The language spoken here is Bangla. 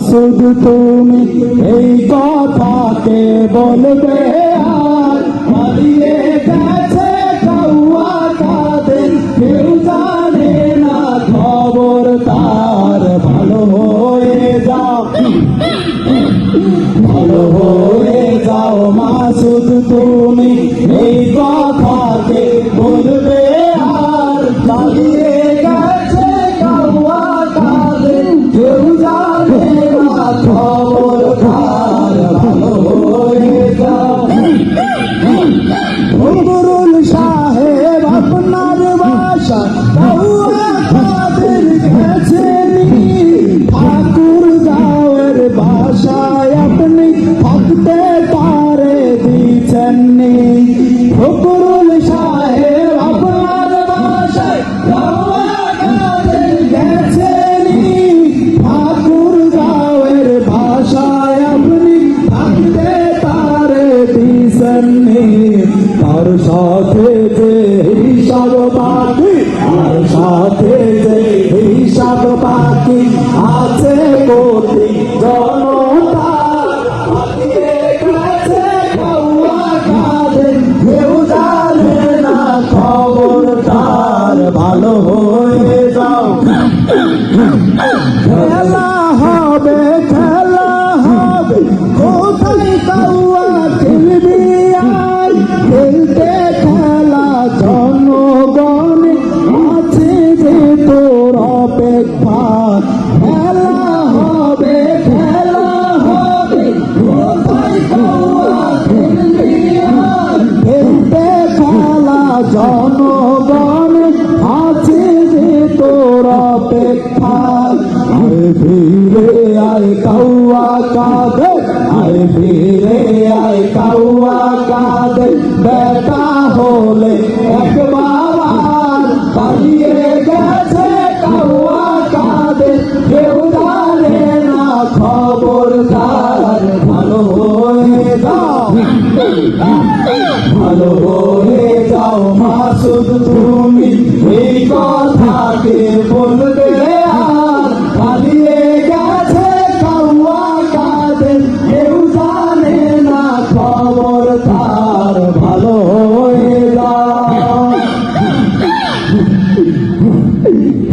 মাসুদ তুমি এই কথাকে বলবে না খবর তার। ভালো হয়ে যাও। ভালো হয়ে যাও মাসুদ তুমি এই কথাকে পারে দিচ্ছেননি ফখরুল সাহেব আপনার বাসায় তার সাথে যে হিসাব বাকি আর সাথে যে হিসাব বাকি আছে কোটি ভালো হয়ে যাও। খেলা হবে খেলা হবে। কোথায় কাউয়া খেলবি আর খেলতে খেলা জনগণে আছে যে তোর অপেক্ষা। খেলা হবে তোর অপেক্ষা আয় ফিরে আয় কাউয়া কাঁদে আয় ফিরে আয় কাউয়া কাঁদে বেটা হলে একবার পালিয়ে কেউ না খবর ভালো হয়ে যাও ভালো হয়ে যাও মাসুদ তুমি